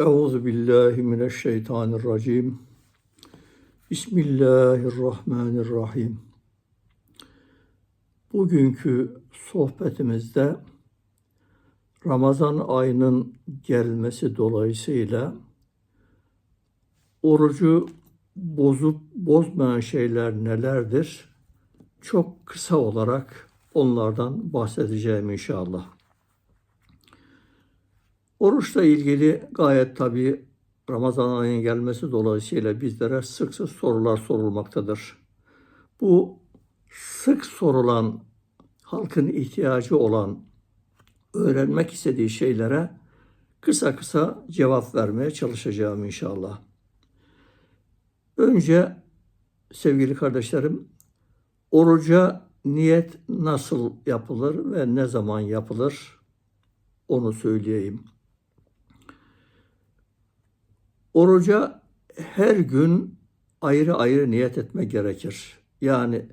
Euzu billahi mineşşeytanirracim. Bismillahirrahmanirrahim. Bugünkü sohbetimizde Ramazan ayının gelmesi dolayısıyla orucu bozup bozmayan şeyler nelerdir? Çok kısa olarak onlardan bahsedeceğim inşallah. Oruçla ilgili gayet tabii Ramazan ayının gelmesi dolayısıyla bizlere sık sık sorular sorulmaktadır. Bu sık sorulan, halkın ihtiyacı olan, öğrenmek istediği şeylere kısa kısa cevap vermeye çalışacağım inşallah. Önce sevgili kardeşlerim, oruca niyet nasıl yapılır ve ne zaman yapılır onu söyleyeyim. Oruca her gün ayrı ayrı niyet etmek gerekir. Yani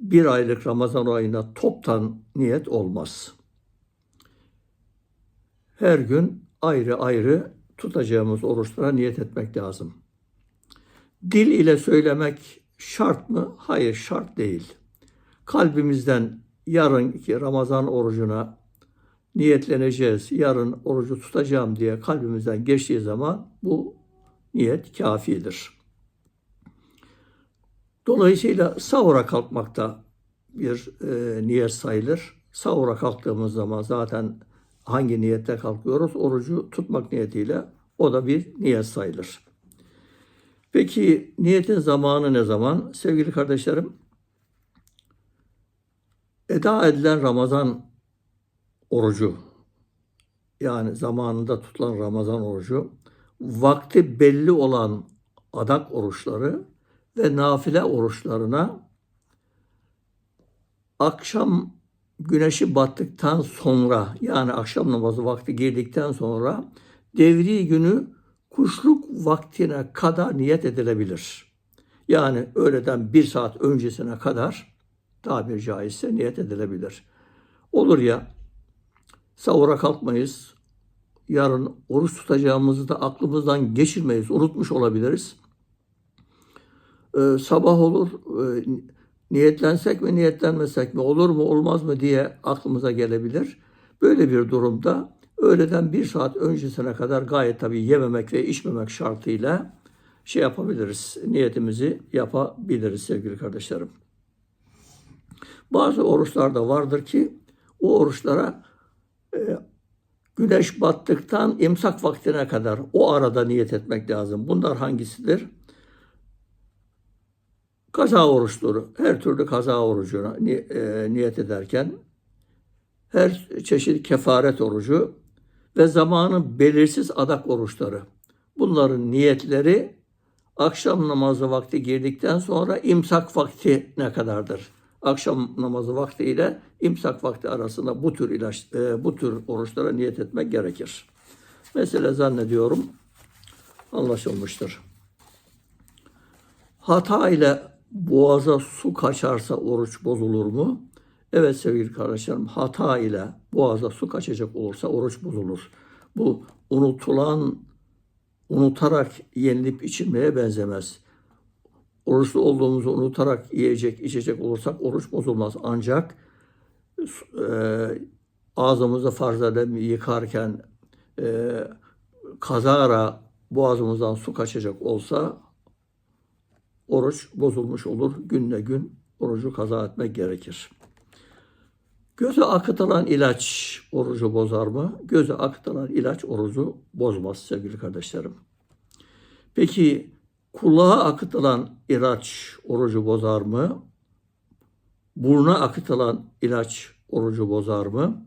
bir aylık Ramazan ayına toptan niyet olmaz. Her gün ayrı ayrı tutacağımız oruçlara niyet etmek lazım. Dil ile söylemek şart mı? Hayır şart değil. Kalbimizden yarınki Ramazan orucuna niyetleneceğiz, yarın orucu tutacağım diye kalbimizden geçtiği zaman bu niyet kafidir. Dolayısıyla sahura kalkmakta bir e, niyet sayılır. Sahura kalktığımız zaman zaten hangi niyette kalkıyoruz? Orucu tutmak niyetiyle o da bir niyet sayılır. Peki niyetin zamanı ne zaman? Sevgili kardeşlerim, eda edilen Ramazan orucu yani zamanında tutulan Ramazan orucu vakti belli olan adak oruçları ve nafile oruçlarına akşam güneşi battıktan sonra yani akşam namazı vakti girdikten sonra devri günü kuşluk vaktine kadar niyet edilebilir. Yani öğleden bir saat öncesine kadar tabir caizse niyet edilebilir. Olur ya sahura kalkmayız, yarın oruç tutacağımızı da aklımızdan geçirmeyiz, unutmuş olabiliriz. Ee, sabah olur, e, niyetlensek mi niyetlenmesek mi, olur mu olmaz mı diye aklımıza gelebilir. Böyle bir durumda öğleden bir saat öncesine kadar gayet tabii yememek ve içmemek şartıyla şey yapabiliriz, niyetimizi yapabiliriz sevgili kardeşlerim. Bazı oruçlar da vardır ki o oruçlara güneş battıktan imsak vaktine kadar o arada niyet etmek lazım. Bunlar hangisidir? Kaza oruçları, her türlü kaza orucuna e, niyet ederken her çeşit kefaret orucu ve zamanı belirsiz adak oruçları. Bunların niyetleri akşam namazı vakti girdikten sonra imsak vakti ne kadardır? Akşam namazı vakti ile imsak vakti arasında bu tür ilaç, e, bu tür oruçlara niyet etmek gerekir. Mesela zannediyorum anlaşılmıştır. Hata ile boğaza su kaçarsa oruç bozulur mu? Evet sevgili kardeşlerim hata ile boğaza su kaçacak olursa oruç bozulur. Bu unutulan, unutarak yenilip içilmeye benzemez. Oruçlu olduğumuzu unutarak yiyecek, içecek olursak oruç bozulmaz. Ancak e, ağzımızı farz edelim yıkarken e, kazara boğazımızdan su kaçacak olsa oruç bozulmuş olur. Günle gün orucu kaza etmek gerekir. Göze akıtılan ilaç orucu bozar mı? Göze akıtılan ilaç orucu bozmaz sevgili kardeşlerim. Peki kulağa akıtılan ilaç orucu bozar mı? Buruna akıtılan ilaç orucu bozar mı?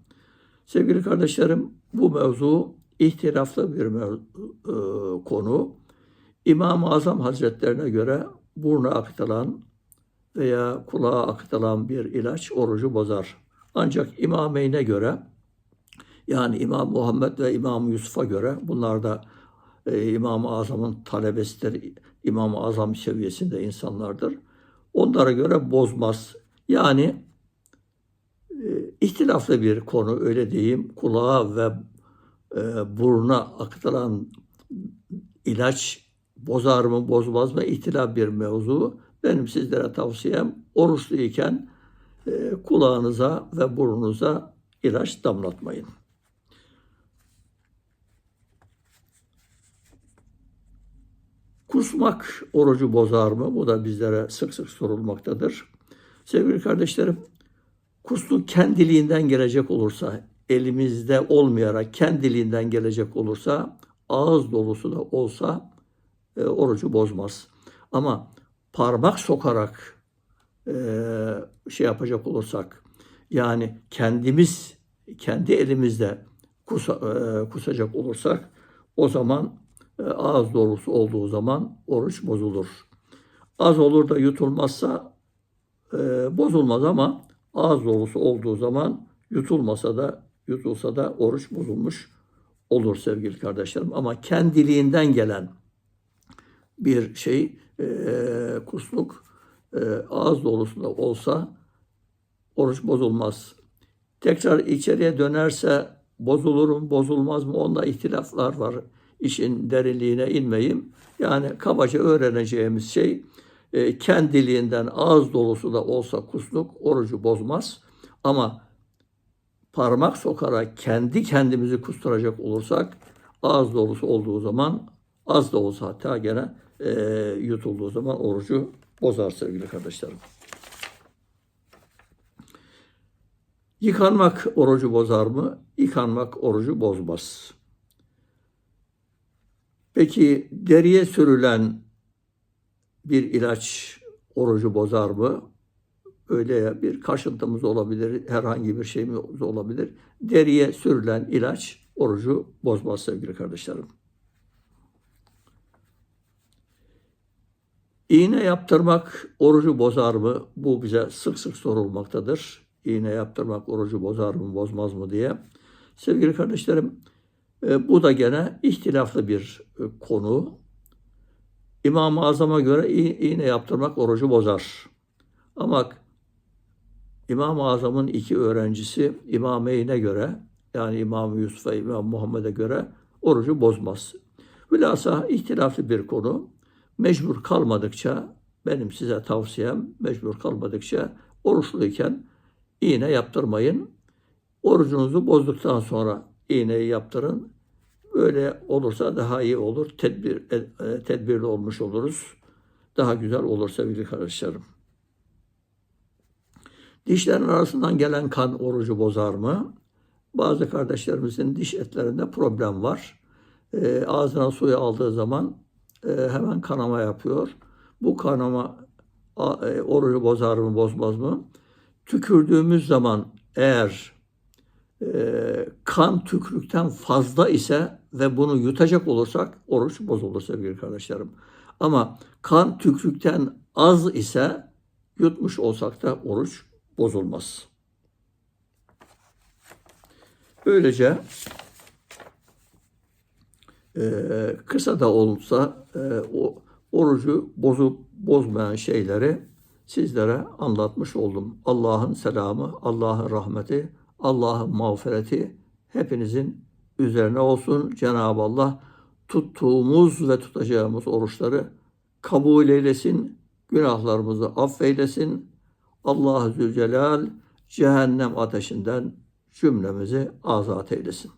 Sevgili kardeşlerim bu mevzu ihtilaflı bir mevzu, e, konu. İmam-ı Azam Hazretlerine göre buruna akıtılan veya kulağa akıtılan bir ilaç orucu bozar. Ancak İmameyn'e göre yani İmam Muhammed ve İmam Yusuf'a göre bunlar da e, İmam-ı Azam'ın talebesidir. İmam-ı Azam seviyesinde insanlardır. Onlara göre bozmaz. Yani e, ihtilaflı bir konu öyle diyeyim. Kulağa ve e, buruna akıtılan ilaç bozar mı bozmaz mı ihtilaf bir mevzu. Benim sizlere tavsiyem oruçluyken e, kulağınıza ve burnunuza ilaç damlatmayın. Kusmak orucu bozar mı? Bu da bizlere sık sık sorulmaktadır. Sevgili kardeşlerim, kustuk kendiliğinden gelecek olursa, elimizde olmayarak kendiliğinden gelecek olursa, ağız dolusu da olsa e, orucu bozmaz. Ama parmak sokarak e, şey yapacak olursak, yani kendimiz, kendi elimizde kusa, e, kusacak olursak, o zaman ağız dolusu olduğu zaman oruç bozulur. Az olur da yutulmazsa e, bozulmaz ama ağız dolusu olduğu zaman yutulmasa da yutulsa da oruç bozulmuş olur sevgili kardeşlerim. Ama kendiliğinden gelen bir şey e, kusluk e, ağız dolusu da olsa oruç bozulmaz. Tekrar içeriye dönerse bozulur mu bozulmaz mı onda ihtilaflar var. İşin derinliğine inmeyeyim. Yani kabaca öğreneceğimiz şey e, kendiliğinden ağız dolusu da olsa kusluk orucu bozmaz. Ama parmak sokarak kendi kendimizi kusturacak olursak ağız dolusu olduğu zaman az da olsa hatta gene e, yutulduğu zaman orucu bozar sevgili kardeşlerim. Yıkanmak orucu bozar mı? Yıkanmak orucu bozmaz. Peki deriye sürülen bir ilaç orucu bozar mı? Öyle bir kaşıntımız olabilir, herhangi bir şeyimiz olabilir. Deriye sürülen ilaç orucu bozmaz sevgili kardeşlerim. İğne yaptırmak orucu bozar mı? Bu bize sık sık sorulmaktadır. İğne yaptırmak orucu bozar mı, bozmaz mı diye. Sevgili kardeşlerim, bu da gene ihtilaflı bir e, konu. İmam-ı Azam'a göre iğne yaptırmak orucu bozar. Ama İmam-ı Azam'ın iki öğrencisi İmameyn'e göre yani İmam Yusuf ve İmam Muhammed'e göre orucu bozmaz. Hülasa ihtilaflı bir konu. Mecbur kalmadıkça benim size tavsiyem mecbur kalmadıkça oruçluyken iğne yaptırmayın. Orucunuzu bozduktan sonra iğneyi yaptırın. Böyle olursa daha iyi olur. Tedbir, e, tedbirli olmuş oluruz. Daha güzel olur sevgili kardeşlerim. Dişlerin arasından gelen kan orucu bozar mı? Bazı kardeşlerimizin diş etlerinde problem var. E, ağzına suyu aldığı zaman e, hemen kanama yapıyor. Bu kanama e, orucu bozar mı bozmaz mı? Tükürdüğümüz zaman eğer e, kan tükrükten fazla ise ve bunu yutacak olursak oruç bozulur sevgili kardeşlerim. Ama kan tükrükten az ise yutmuş olsak da oruç bozulmaz. Böylece e, kısa da olsa e, o orucu bozup bozmayan şeyleri sizlere anlatmış oldum. Allah'ın selamı, Allah'ın rahmeti, Allah'ın mağfireti hepinizin üzerine olsun. Cenab-ı Allah tuttuğumuz ve tutacağımız oruçları kabul eylesin, günahlarımızı affeylesin. Allah Zülcelal cehennem ateşinden cümlemizi azat eylesin.